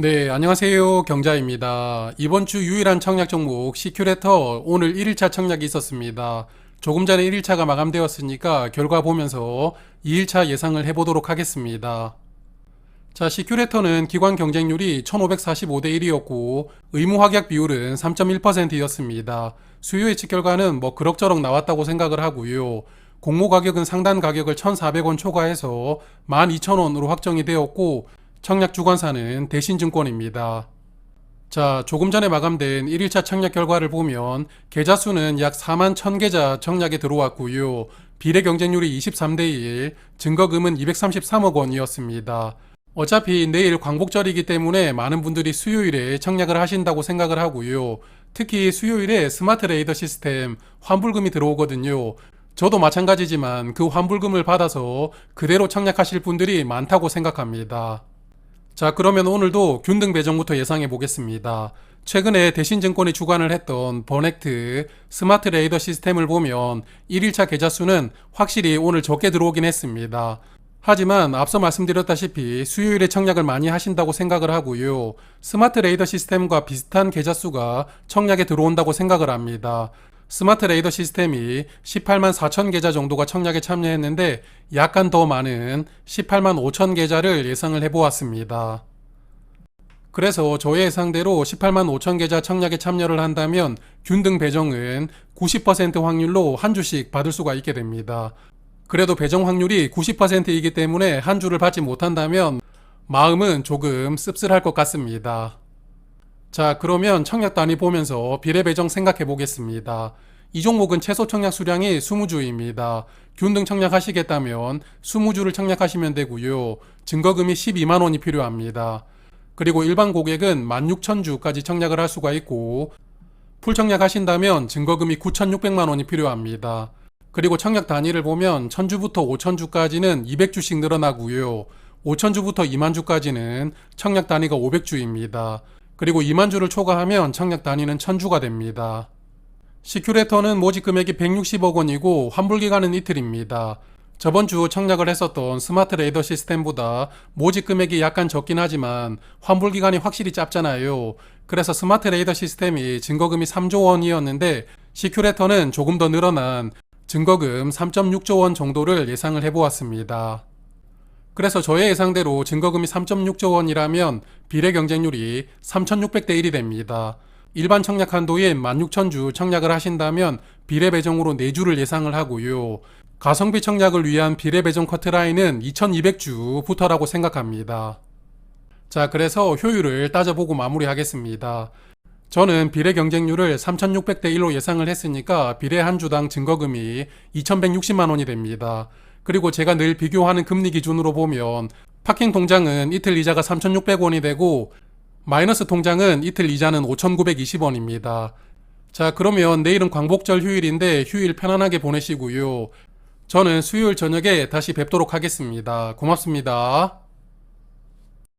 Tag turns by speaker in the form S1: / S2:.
S1: 네, 안녕하세요. 경자입니다. 이번 주 유일한 청약 종목 시큐레터 오늘 1일차 청약이 있었습니다. 조금 전에 1일차가 마감되었으니까 결과 보면서 2일차 예상을 해보도록 하겠습니다. 자, 시큐레터는 기관 경쟁률이 1545대 1이었고 의무 확약 비율은 3.1%였습니다. 수요 예측 결과는 뭐 그럭저럭 나왔다고 생각을 하고요. 공모 가격은 상단 가격을 1,400원 초과해서 12,000원으로 확정이 되었고 청약 주관사는 대신증권입니다. 자, 조금 전에 마감된 1일차 청약 결과를 보면 계좌 수는 약 4만 1000계좌 청약에 들어왔고요. 비례 경쟁률이 23대 1, 증거금은 233억 원이었습니다. 어차피 내일 광복절이기 때문에 많은 분들이 수요일에 청약을 하신다고 생각을 하고요. 특히 수요일에 스마트 레이더 시스템 환불금이 들어오거든요. 저도 마찬가지지만 그 환불금을 받아서 그대로 청약하실 분들이 많다고 생각합니다. 자, 그러면 오늘도 균등 배정부터 예상해 보겠습니다. 최근에 대신증권이 주관을 했던 버넥트 스마트 레이더 시스템을 보면 1일차 계좌 수는 확실히 오늘 적게 들어오긴 했습니다. 하지만 앞서 말씀드렸다시피 수요일에 청약을 많이 하신다고 생각을 하고요. 스마트 레이더 시스템과 비슷한 계좌 수가 청약에 들어온다고 생각을 합니다. 스마트 레이더 시스템이 18만 4천 계좌 정도가 청약에 참여했는데 약간 더 많은 18만 5천 계좌를 예상을 해보았습니다. 그래서 저의 예상대로 18만 5천 계좌 청약에 참여를 한다면 균등 배정은 90% 확률로 한 주씩 받을 수가 있게 됩니다. 그래도 배정 확률이 90%이기 때문에 한 주를 받지 못한다면 마음은 조금 씁쓸할 것 같습니다. 자, 그러면 청약 단위 보면서 비례 배정 생각해 보겠습니다. 이 종목은 최소 청약 수량이 20주입니다. 균등 청약하시겠다면 20주를 청약하시면 되고요. 증거금이 12만 원이 필요합니다. 그리고 일반 고객은 16,000주까지 청약을 할 수가 있고 풀 청약하신다면 증거금이 9,600만 원이 필요합니다. 그리고 청약 단위를 보면 1000주부터 5000주까지는 200주씩 늘어나고요. 5000주부터 2만주까지는 청약 단위가 500주입니다. 그리고 2만 주를 초과하면 청약 단위는 1000주가 됩니다. 시큐레터는 모집 금액이 160억 원이고 환불 기간은 이틀입니다. 저번 주 청약을 했었던 스마트 레이더 시스템보다 모집 금액이 약간 적긴 하지만 환불 기간이 확실히 짧잖아요. 그래서 스마트 레이더 시스템이 증거금이 3조 원이었는데 시큐레터는 조금 더 늘어난 증거금 3.6조 원 정도를 예상을 해보았습니다. 그래서 저의 예상대로 증거금이 3.6조 원이라면 비례 경쟁률이 3,600대 1이 됩니다. 일반 청약 한도인 16,000주 청약을 하신다면 비례 배정으로 4주를 예상을 하고요. 가성비 청약을 위한 비례 배정 커트라인은 2,200주부터라고 생각합니다. 자, 그래서 효율을 따져보고 마무리하겠습니다. 저는 비례 경쟁률을 3,600대 1로 예상을 했으니까 비례 한 주당 증거금이 2,160만 원이 됩니다. 그리고 제가 늘 비교하는 금리 기준으로 보면 파킹 통장은 이틀 이자가 3,600원이 되고 마이너스 통장은 이틀 이자는 5,920원입니다. 자, 그러면 내일은 광복절 휴일인데 휴일 편안하게 보내시고요. 저는 수요일 저녁에 다시 뵙도록 하겠습니다. 고맙습니다.